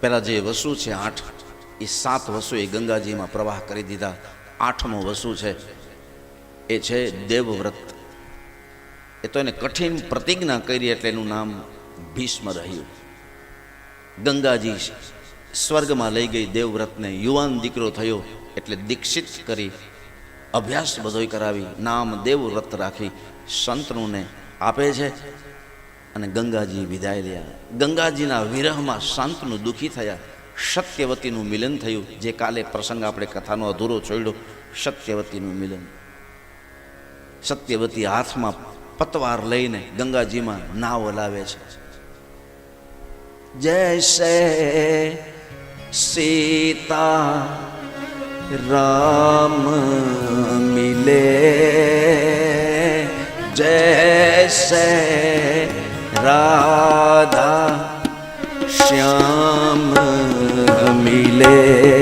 પેલા જે વસુ છે, આઠ, એ સાત વસુ એ ગંગાજીમાં પ્રવાહ કરી દીધા. આઠમો વસુ છે, એ છે દેવવ્રત. એ તો એને કઠિન પ્રતિજ્ઞા કરી એટલે એનું નામ ભીષ્મ રહ્યું. ગંગાજી સ્વર્ગમાં લઈ ગઈ દેવવ્રતને યુવાન દીકરો થયો એટલે દીક્ષિત કરી અભ્યાસ બધોય કરાવી, નામ દેવવ્રત રાખી, સંતનુંને આપે છે. અને ગંગાજી વિદાય લ્યા. ગંગાજીના વિરહમાં શાંતનું દુઃખી થયા. સત્યવતીનું મિલન થયું. જે કાલે પ્રસંગ આપણે કથાનો અધૂરો છોડ્યો. સત્યવતીનું મિલન. સત્યવતી હાથમાં પતવાર લઈને ગંગાજીમાં નાવ લાવે છે. જૈસે સીતા રામ મિલે. જૈસે રાધા શ્યામ મિલે.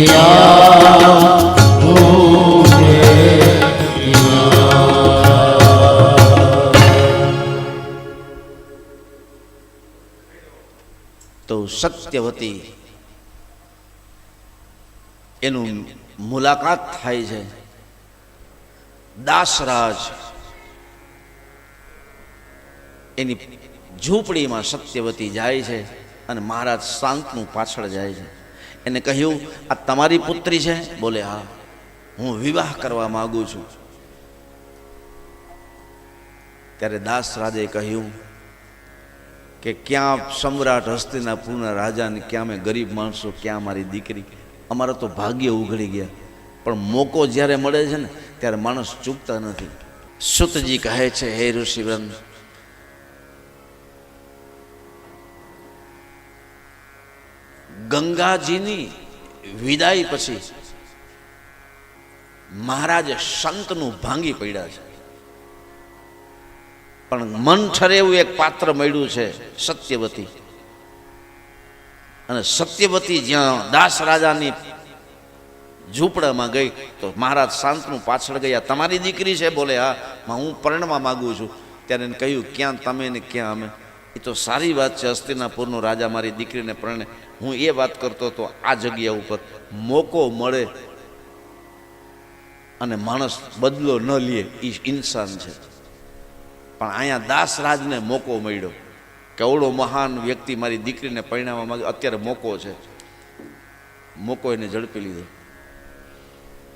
તો સત્યવતી એનું મુલાકાત થાય છે. દાસરાજ એની ઝૂંપડીમાં સત્યવતી જાય છે અને મહારાજ શાંતનું પાછળ જાય છે. એને કહ્યું, આ તમારી પુત્રી છે? બોલે, હા. હું વિવાહ કરવા માંગુ છું. ત્યારે દાસ રાજે કહ્યું કે, ક્યાં સમ્રાટ હસ્તિનાપુરના રાજાને ક્યાં મેં ગરીબ માણસો, ક્યાં મારી દીકરી? અમારા તો ભાગ્ય ઉઘડી ગયા. પણ મોકો જ્યારે મળે છે ને, ત્યારે માણસ ચૂકતા નથી. સુતજી કહે છે, હે ઋષિવૃંદ ગંગાજીની વિદાય પછી મહારાજ સંતનું ભાંગી પડ્યા છે. પણ મન ઠરે એવું એક પાત્ર મળ્યું છે સત્યવતી. અને સત્યવતી જ્યાં દાસ રાજાની ઝૂંપડામાં ગઈ તો મહારાજ શાંતનું પાછળ ગયા. તમારી દીકરી છે? બોલે, હા. હું પરણવા માગું છું. ત્યારે એને કહ્યું, ક્યાં તમે ને ક્યાં અમે? એ તો સારી વાત છે હસ્તિનાપુરનો રાજા મારી દીકરીને પરણે હું એ વાત કરતો હતો, આ જગ્યા ઉપર મોકો મળે અને માણસ બદલો ન લે એ ઇન્સાન છે. પણ અહીંયા દાસરાજને મોકો મળ્યો કેવડો મહાન વ્યક્તિ મારી દીકરીને પરિણામવા માંગે, અત્યારે મોકો છે. મોકો એને ઝડપી લીધો.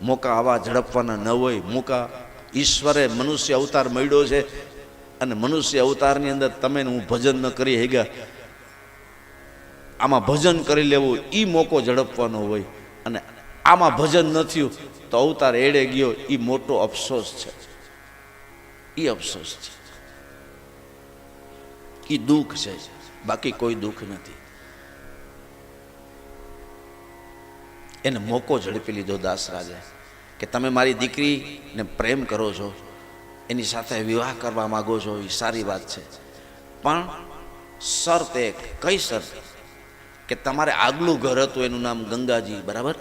મોકા આવા ઝડપવાના ન હોય, મોકા ઈશ્વરે મનુષ્ય અવતાર મળ્યો છે. અને મનુષ્ય અવતારની અંદર તમે હું ભજન ન કરી હેગા આમાં ભજન કરી લેવું એ મોકો ઝડપવાનો હોય. અને આમાં ભજન ન થયું, તો અવતાર એડે ગયો એ મોટો અફસોસ છે. એ અફસોસ છે. એ દુઃખ છે. બાકી કોઈ દુઃખ નથી. એને મોકો ઝડપી લીધો દાસરાજે કે તમે મારી દીકરીને પ્રેમ કરો છો, એની સાથે વિવાહ કરવા માગો છો એ સારી વાત છે. પણ શરત એક, કઈ શરત? કે તમારે આગલું ઘર હતું, એનું નામ ગંગાજી, બરાબર?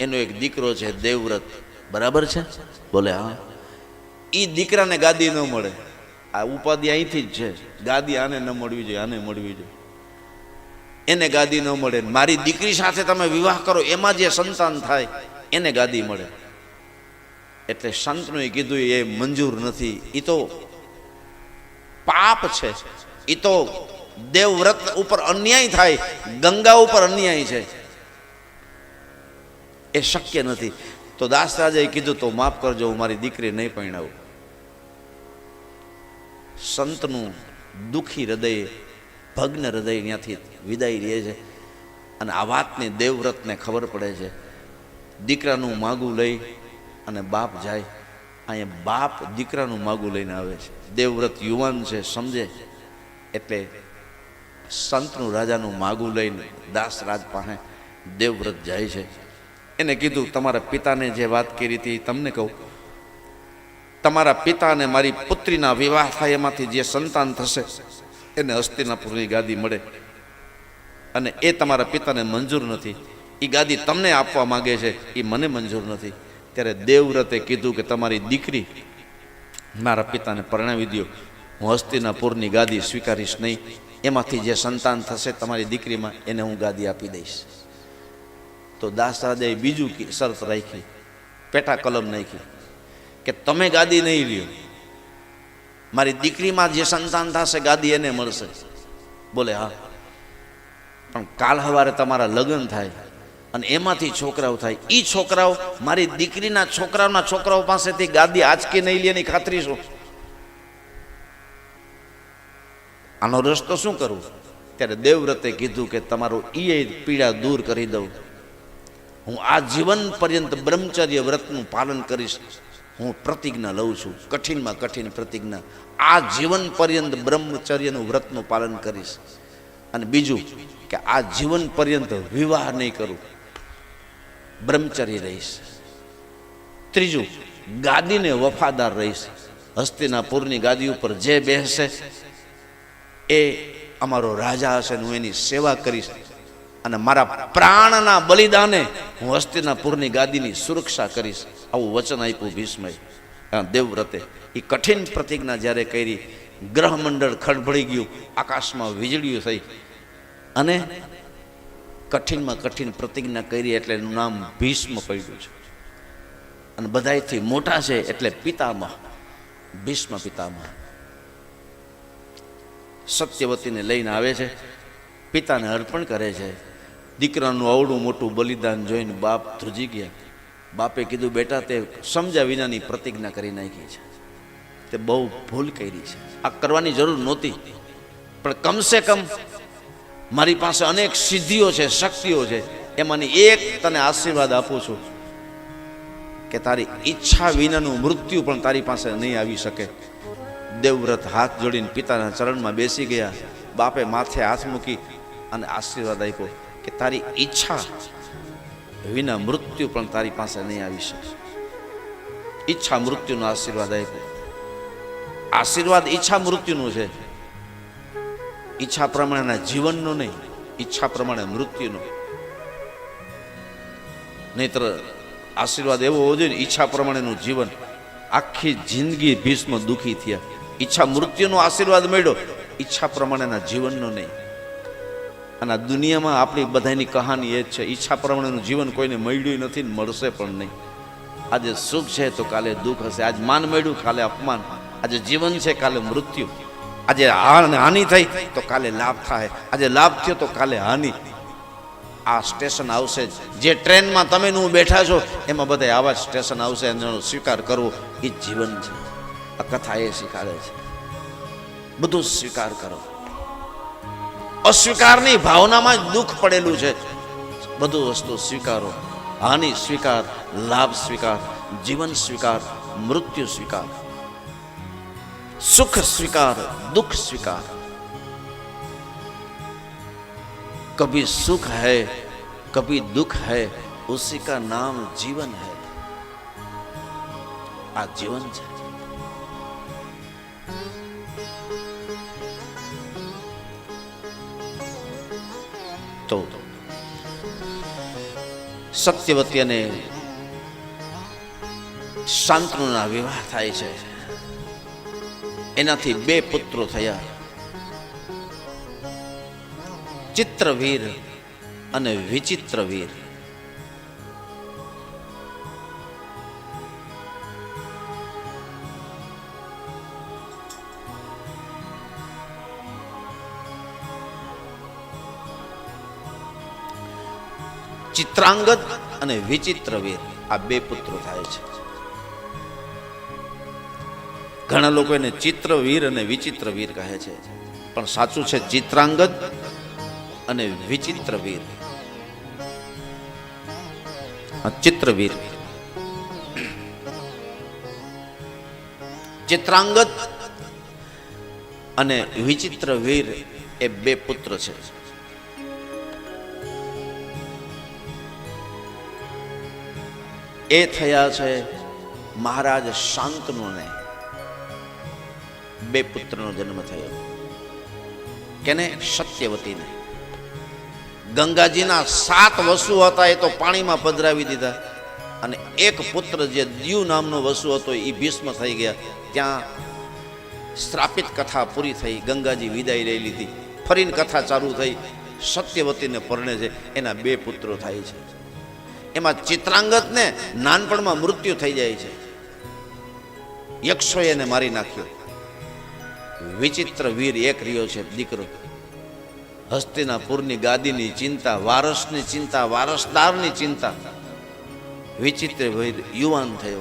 એનો એક દીકરો છે, દેવવ્રત. બરાબર છે? બોલે, હા. એ દીકરાને ગાદી ન મળે. આ ઉપાધિ અહીંથી જ છે. ગાદી આને ન મળવી જોઈએ, આને મળવી જોઈએ. એને ગાદી ન મળે. મારી દીકરી સાથે તમે વિવાહ કરો, એમાં જે સંતાન થાય, એને ગાદી મળે. એટલે સંતનું કીધું, એ મંજૂર નથી. એ તો પાપ છે. એ તો દેવવ્રત ઉપર અન્યાય થાય, ગંગા ઉપર અન્યાય છે. એ શક્ય નથી. તો દાસરાજાએ કીધું, તો માફ કરજો, હું મારી દીકરી નહીં પરણાવું. સંતનું દુઃખી હૃદય, ભગ્ન હૃદય ત્યાંથી વિદાય રહે છે. અને આ વાતની દેવવ્રતને ખબર પડે છે. દીકરાનું માગું લઈ અને બાપ જાય. અહીંયા બાપ દીકરાનું માગું લઈને આવે છે. દેવવ્રત યુવાન છે, સમજે? એટલે સંતનું રાજાનું માગું લઈને દાસ રાજ પાસે દેવવ્રત જાય છે. એને કીધું, તમારા પિતાને જે વાત કરી હતી તમને કહું. તમારા પિતાને મારી પુત્રીના વિવાહ થાય એમાંથી જે સંતાન થશે, એને હસ્તિનાપુરની ગાદી મળે. અને એ તમારા પિતાને મંજૂર નથી. એ ગાદી તમને આપવા માંગે છે એ મને મંજૂર નથી. ત્યારે દેવવ્રતે કીધું કે, તમારી દીકરી મારા પિતાને પરણાવી દો હું હસ્તિનાપુરની ગાદી સ્વીકારીશ નહીં. એમાંથી જે સંતાન થશે તમારી દીકરીમાં એને હું ગાદી આપી દઈશ. તો દાસરાજાએ બીજું શરત રાખી, પેટા કલમ નાખી કે તમે ગાદી નહીં લ્યો. મારી દીકરીમાં જે સંતાન થશે ગાદી એને મળશે. બોલે, હા. પણ કાલ સવારે તમારા લગ્ન થાય અને એમાંથી છોકરાઓ થાય. એ છોકરાઓ મારી દીકરીના છોકરાઓના છોકરાઓ પાસેથી ગાદી આંચકી નહીં લે એની ખાતરી શું? આનો રસ તો શું કરવું? ત્યારે દેવવ્રતે કીધું કે તમારું એ પીડા દૂર કરી દઉં. હું આ જીવન પર્યંત બ્રહ્મચર્ય વ્રતનું પાલન કરીશ. હું પ્રતિજ્ઞા લઉં છું, કઠિનમાં કઠિન પ્રતિજ્ઞા. આ જીવન પર્યંત બ્રહ્મચર્યનું વ્રતનું પાલન કરીશ. અને બીજું કે આ જીવન પર્યંત વિવાહ નહીં કરું. બ્રહ્મચર્ય રહીશ. ત્રીજું, ગાદીને વફાદાર રહીશ. હસ્તિનાપુરની ગાદી ઉપર જે બેસશે એ અમારો રાજા હશે હું એની સેવા કરીશ અને મારા પ્રાણના બલિદાને હું હસ્તિનાપુરની ગાદીની સુરક્ષા કરીશ. આવું વચન આપ્યું ભીષ્મએ. દેવવ્રતે એ કઠિન પ્રતિજ્ઞા જ્યારે કરી, ગ્રહમંડળ ખડભળી ગયું, આકાશમાં વીજળીઓ થઈ અને કઠિનમાં કઠિન પ્રતિજ્ઞા કરી એટલે એનું નામ ભીષ્મ પડ્યું છે. અને બધાયથી મોટા છે એટલે પિતામહ, ભીષ્મ પિતામહ. સત્યવતીને લઈને આવે છે. પિતાને અર્પણ કરે છે. દીકરાનું અવડું મોટું બલિદાન જોઈને બાપ ધ્રુજી ગયા. બાપે કીધું, બેટા, તે સમજ્યા વિનાની પ્રતિજ્ઞા કરી નાખી છે. તે બહુ ભૂલ કરી છે. આ કરવાની જરૂર નહોતી. પણ કમસે કમ મારી પાસે અનેક સિદ્ધિઓ છે, શક્તિઓ છે. એમાંની એક તને આશીર્વાદ આપું છું કે તારી ઈચ્છા વિનાનું મૃત્યુ પણ તારી પાસે નહીં આવી શકે. દેવવ્રત હાથ જોડીને પિતાના ચરણમાં બેસી ગયા. બાપે માથે હાથ મૂકી અને આશીર્વાદ આપ્યો કે તારી ઈચ્છા વિના મૃત્યુ પણ તારી પાસે નહીં આવી શકે. ઈચ્છા મૃત્યુનો આશીર્વાદ આપ્યો. આશીર્વાદ ઈચ્છા મૃત્યુનું છે. ઈચ્છા પ્રમાણેના જીવનનો નહીં, ઈચ્છા પ્રમાણે મૃત્યુનો. નહીતર આશીર્વાદ એવો હોવો જોઈએ ઈચ્છા પ્રમાણેનું જીવન આખી જિંદગી ભીષ્મ દુઃખી થયા. ઈચ્છા મૃત્યુનો આશીર્વાદ મળ્યો. ઈચ્છા પ્રમાણેના જીવનનો નહીં. અને દુનિયામાં આપણી બધાની કહાની એ જ છે, ઈચ્છા પ્રમાણેનું જીવન કોઈને મળ્યું નથી ને મળશે પણ નહીં. આજે સુખ છે તો કાલે દુઃખ હશે. આજ માન મળ્યું, કાલે અપમાન. આજે જીવન છે, કાલે મૃત્યુ. આજે હાન- થઈ તો કાલે લાભ થાય. આજે લાભ થયો તો કાલે હાનિ. આ સ્ટેશન આવશે. જ ટ્રેનમાં તમે હું બેઠા છો, એમાં બધા આવા સ્ટેશન આવશે એનો સ્વીકાર કરવો એ જીવન છે. આ કથા એ શીખવાડે છે બધું જ સ્વીકાર કરો અસ્વીકારની ભાવનામાં જ દુઃખ પડેલું છે બધું વસ્તુ સ્વીકારો હાનિ સ્વીકાર લાભ સ્વીકાર જીવન સ્વીકાર મૃત્યુ સ્વીકાર સુખ સ્વીકાર દુઃખ સ્વીકાર कभी सुख है कभी दुख है उसी का नाम जीवन है આ જીવન છે તો સત્યવતી અને શાંતનુના વિવાહ થાય છે. એનાથી બે પુત્રો થયા. ચિત્રવીર અને વિચિત્રવીર. ચિત્રાંગદ અને વિચિત્રવીર આ બે પુત્રો થાય છે. ઘણા લોકો એને ચિત્રવીર અને વિચિત્રવીર કહે છે. પણ સાચું છે ચિત્રાંગદ અને વિચિત્રવીર. ચિત્રવીર. ચિત્રાંગદ અને વિચિત્રવીર એ બે પુત્ર છે. એ થયા છે મહારાજ શાંતનુને. બે પુત્રનો જન્મ થયો. કેને? સત્યવતીને. ગંગાજીના સાત વસુ હતા એ તો પાણીમાં પધરાવી દીધા. અને એક પુત્ર જે દ્યુ નામનો વસુ હતો એ ભીષ્મ થઈ ગયા. ત્યાં સ્થાપિત કથા પૂરી થઈ, ગંગાજી વિદાય લઈ લીધી. ફરીને કથા ચાલુ થઈ. સત્યવતીને પરણે છે. એના બે પુત્રો થાય છે. એમાં ચિત્રાંગતને નાનપણમાં મૃત્યુ થઈ જાય છે. યક્ષોએ એને મારી નાખ્યો. વિચિત્ર વીર એક રહ્યો છે, દીકરો. હસ્તિનાપુરની ગાદીની ચિંતા, વારસની ચિંતા, વારસદારની ચિંતા. વિચિત્ર વીર યુવાન થયો.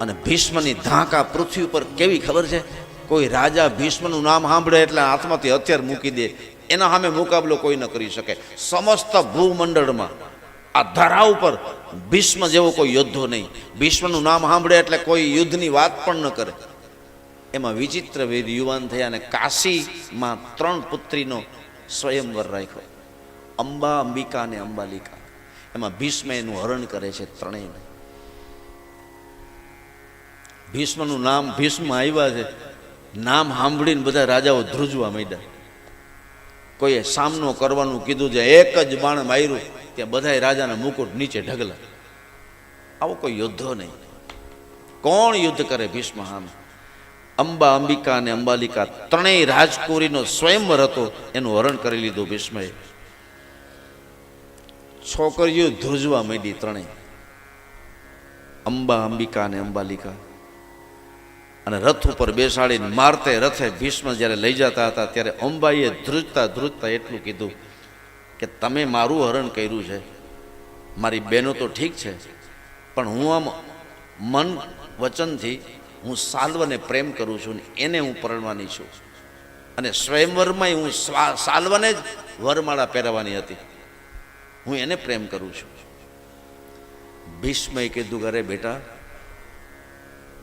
અને ભીષ્મની ધાંકા પૃથ્વી ઉપર કેવી ખબર છે? કોઈ રાજા ભીષ્મનું નામ સાંભળે એટલે હાથમાંથી હથિયાર મૂકી દે. એના સામે મુકાબલો કોઈ ન કરી શકે. સમસ્ત ભૂમંડળમાં આ ધરા ઉપર ભીષ્મ જેવો કોઈ યોદ્ધો નહીં. ભીષ્મનું નામ સાંભળે એટલે કોઈ યુદ્ધની વાત પણ ન કરે. એમાં વિચિત્ર વીર યુવાન થયા અને કાશીમાં ત્રણ પુત્રીનો સ્વયંવર રાખ્યો. અંબા, અંબિકા અને અંબાલિકા. એમાં ભીષ્મ એનું હરણ કરે છે ત્રણેય. ભીષ્મનું નામ, ભીષ્મ આવ્યા છે. નામ સાંભળીને બધા રાજાઓ ધ્રુજવા માંડ્યા. કોઈએ સામનો કરવાનું કીધું છે, એક જ બાણ માર્યું. ત્યાં બધાય રાજાના મુકુટ નીચે ઢગલા. આવો કોઈ યોદ્ધો નહીં. કોણ યુદ્ધ કરે ભીષ્મ હામે અંબા, અંબિકા અને અંબાલિકા ત્રણેય રાજકુરીનો સ્વયંવર હતો, એનું હરણ કરી લીધું ભીષ્મએ. છોકરીઓ ધ્રુજવા માંડી ત્રણેય. અંબા, અંબિકા અને અંબાલિકા. અને રથ ઉપર બેસાડીને મારતે રથે ભીષ્મ જ્યારે લઈ જતા હતા, ત્યારે અંબાઈએ ધ્રુજતા ધ્રુજતા એટલું કીધું કે તમે મારું હરણ કર્યું છે. મારી બહેનો તો ઠીક છે, પણ હું આમ મન વચનથી હું સાલ્વને પ્રેમ કરું છું ને એને હું પરણવાની છું. અને સ્વયંવરમાં હું સાલ્વને જ વરમાળા પહેરવાની હતી. હું એને પ્રેમ કરું છું. ભીષ્મએ કીધું ઘરે બેટા,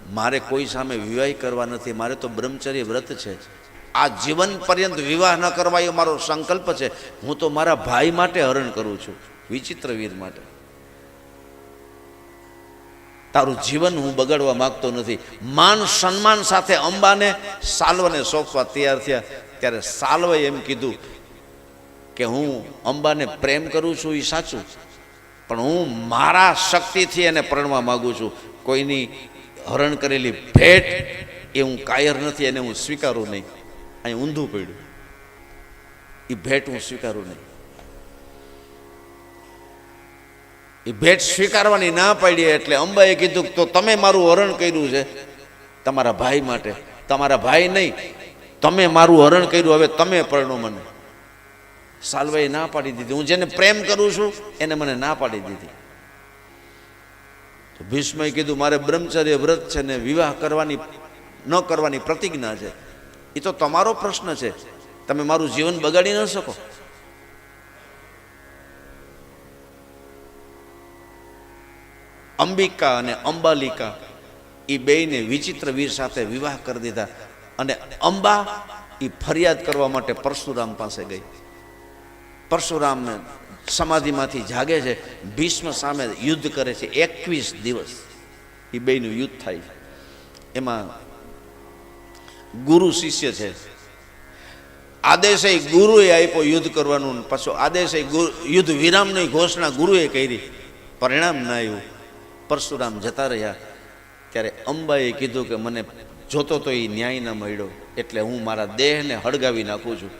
મારે કોઈ સામે વિવાહ કરવા નથી. મારે તો બ્રહ્મચર્ય વ્રત છે. આ જીવન પર્યંત વિવાહ ન કરવા એ મારો સંકલ્પ છે. હું તો મારા ભાઈ માટે હરણ કરું છું, વિચિત્ર વીર માટે. તારું જીવન હું બગાડવા માંગતો નથી. માન સન્માન સાથે અંબાને, સાલ્વને સોંપવા તૈયાર થયા. ત્યારે સાલ્વે એમ કીધું કે હું અંબાને પ્રેમ કરું છું એ સાચું, પણ હું મારા શક્તિથી એને પરણવા માંગુ છું. કોઈની હરણ કરેલી ભેટ એ હું કાયર નથી, એને હું સ્વીકારું નહીં. અહીં ઊંધું પડ્યું. એ ભેટ હું સ્વીકારું નહીં. એ ભેટ સ્વીકારવાની ના પાડીએ એટલે અંબાએ કીધું તો તમે મારું હરણ કર્યું છે તમારા ભાઈ માટે. તમારા ભાઈ નહીં. તમે મારું હરણ કર્યું, હવે તમે પરણો મને. સાલવાએ ના પાડી દીધી. હું જેને પ્રેમ કરું છું, એને મને ના પાડી દીધી. ભીષ્મએ કીધું, મારે બ્રહ્મચર્ય વ્રત છે ને વિવાહ કરવાની, ન કરવાની પ્રતિજ્ઞા છે. એ તો તમારો પ્રશ્ન છે. તમે મારું જીવન બગાડી ન શકો. અંબિકા અને અંબાલિકા એ બેયને વિચિત્ર વીર સાથે વિવાહ કરી દીધા અને અંબા એ ફરિયાદ કરવા માટે પરશુરામ પાસે ગઈ. પરશુરામ સમાધિમાંથી જાગે છે, ભીષ્મ સામે યુદ્ધ કરે છે, એકવીસ દિવસ એ બેયનું યુદ્ધ થાય છે. એમાં ગુરુ શિષ્ય છે. આદેશ ગુરુએ આપ્યો યુદ્ધ કરવાનું પાછો આદેશ યુદ્ધ વિરામની ઘોષણા ગુરુએ કરી. પરિણામ ના આવ્યું. પરશુરામ જતા રહ્યા. ત્યારે અંબાએ કીધું કે મને જોતો તો એ ન્યાય ન મળ્યો, એટલે હું મારા દેહને હળગાવી નાખું છું.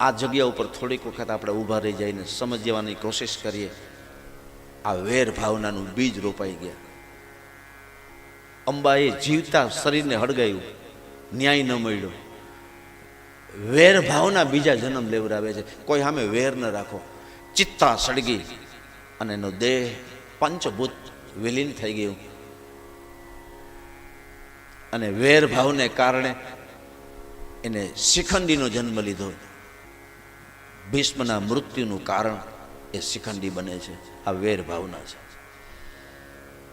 આ જગ્યા ઉપર થોડીક વખત આપણે ઊભા રહી જઈને સમજવાની કોશિશ કરીએ. આ વેર ભાવનાનું બીજ રોપાઈ ગયા. અંબાએ જીવતા શરીરને હળગાયું. ન્યાય ન મળ્યો. વેર ભાવના બીજા જન્મ લેવડાવે છે. કોઈ સામે વેર ન રાખો. ચિત્તા સળગી અને એનો દેહ પંચભૂત વિલીન થઈ ગયું. અને વેર ભાવને કારણે એને શિખંડીનો જન્મ લીધો. ભીષ્મના મૃત્યુનું કારણ એ શિખંડી બને છે. આ વેર ભાવના છે.